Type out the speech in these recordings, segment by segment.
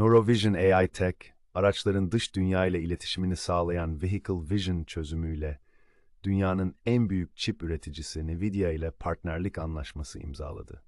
Neurovision AI Tech, araçların dış dünya ile iletişimini sağlayan Vehicle Vision çözümüyle dünyanın en büyük çip üreticisi Nvidia ile partnerlik anlaşması imzaladı.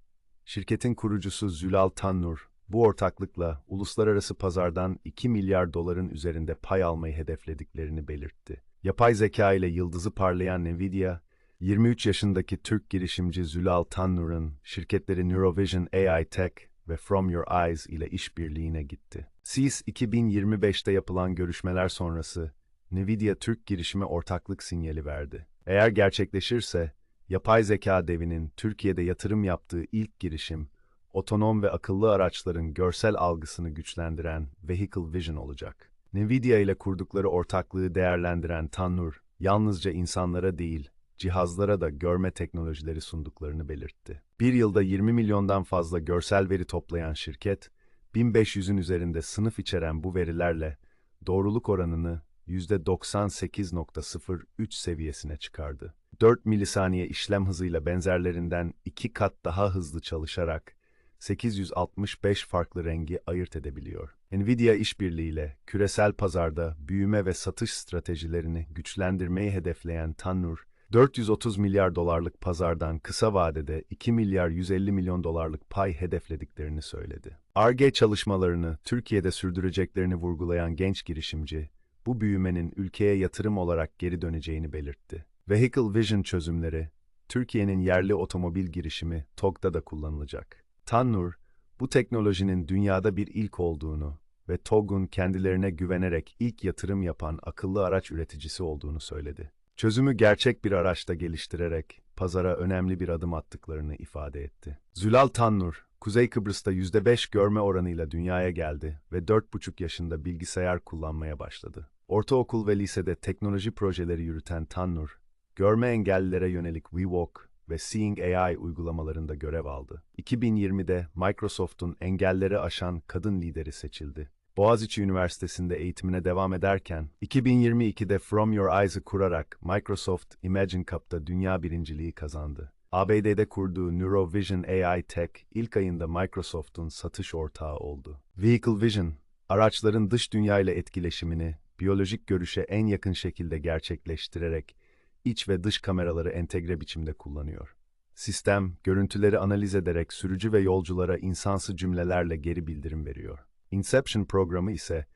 Şirketin kurucusu Zülal Tannur, bu ortaklıkla uluslararası pazardan 2 milyar doların üzerinde pay almayı hedeflediklerini belirtti. Yapay zeka ile yıldızı parlayan Nvidia, 23 yaşındaki Türk girişimci Zülal Tannur'un şirketleri Neurovision AI Tech ve From Your Eyes ile işbirliğine gitti. CES 2025'te yapılan görüşmeler sonrası Nvidia Türk girişime ortaklık sinyali verdi. Eğer gerçekleşirse, yapay zeka devinin Türkiye'de yatırım yaptığı ilk girişim, otonom ve akıllı araçların görsel algısını güçlendiren Vehicle Vision olacak. Nvidia ile kurdukları ortaklığı değerlendiren Tannur, yalnızca insanlara değil, cihazlara da görme teknolojileri sunduklarını belirtti. Bir yılda 20 milyondan fazla görsel veri toplayan şirket, 1500'ün üzerinde sınıf içeren bu verilerle doğruluk oranını %98.03 seviyesine çıkardı. 4 milisaniye işlem hızıyla benzerlerinden 2 kat daha hızlı çalışarak 865 farklı rengi ayırt edebiliyor. Nvidia işbirliğiyle küresel pazarda büyüme ve satış stratejilerini güçlendirmeyi hedefleyen Tannur, 430 milyar dolarlık pazardan kısa vadede 2 milyar 150 milyon dolarlık pay hedeflediklerini söyledi. ARGE çalışmalarını Türkiye'de sürdüreceklerini vurgulayan genç girişimci, bu büyümenin ülkeye yatırım olarak geri döneceğini belirtti. Vehicle Vision çözümleri, Türkiye'nin yerli otomobil girişimi TOG'da da kullanılacak. Tannur, bu teknolojinin dünyada bir ilk olduğunu ve TOG'un kendilerine güvenerek ilk yatırım yapan akıllı araç üreticisi olduğunu söyledi. Çözümü gerçek bir araçta geliştirerek pazara önemli bir adım attıklarını ifade etti. Zülal Tannur, Kuzey Kıbrıs'ta %5 görme oranıyla dünyaya geldi ve 4,5 yaşında bilgisayar kullanmaya başladı. Ortaokul ve lisede teknoloji projeleri yürüten Tannur, görme engellilere yönelik WeWalk ve Seeing AI uygulamalarında görev aldı. 2020'de Microsoft'un engelleri aşan kadın lideri seçildi. Boğaziçi Üniversitesi'nde eğitimine devam ederken, 2022'de From Your Eyes'ı kurarak Microsoft Imagine Cup'ta dünya birinciliği kazandı. ABD'de kurduğu Neurovision AI Tech ilk ayında Microsoft'un satış ortağı oldu. Vehicle Vision, araçların dış dünya ile etkileşimini biyolojik görüşe en yakın şekilde gerçekleştirerek iç ve dış kameraları entegre biçimde kullanıyor. Sistem, görüntüleri analiz ederek sürücü ve yolculara insansı cümlelerle geri bildirim veriyor. Inception programı ise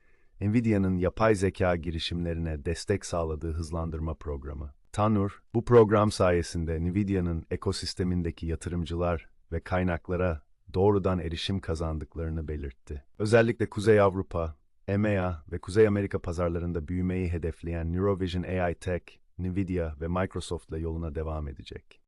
Nvidia'nın yapay zeka girişimlerine destek sağladığı hızlandırma programı. Tanur, bu program sayesinde Nvidia'nın ekosistemindeki yatırımcılar ve kaynaklara doğrudan erişim kazandıklarını belirtti. Özellikle Kuzey Avrupa, EMEA ve Kuzey Amerika pazarlarında büyümeyi hedefleyen Neurovision AI Tech, Nvidia ve Microsoft'la yoluna devam edecek.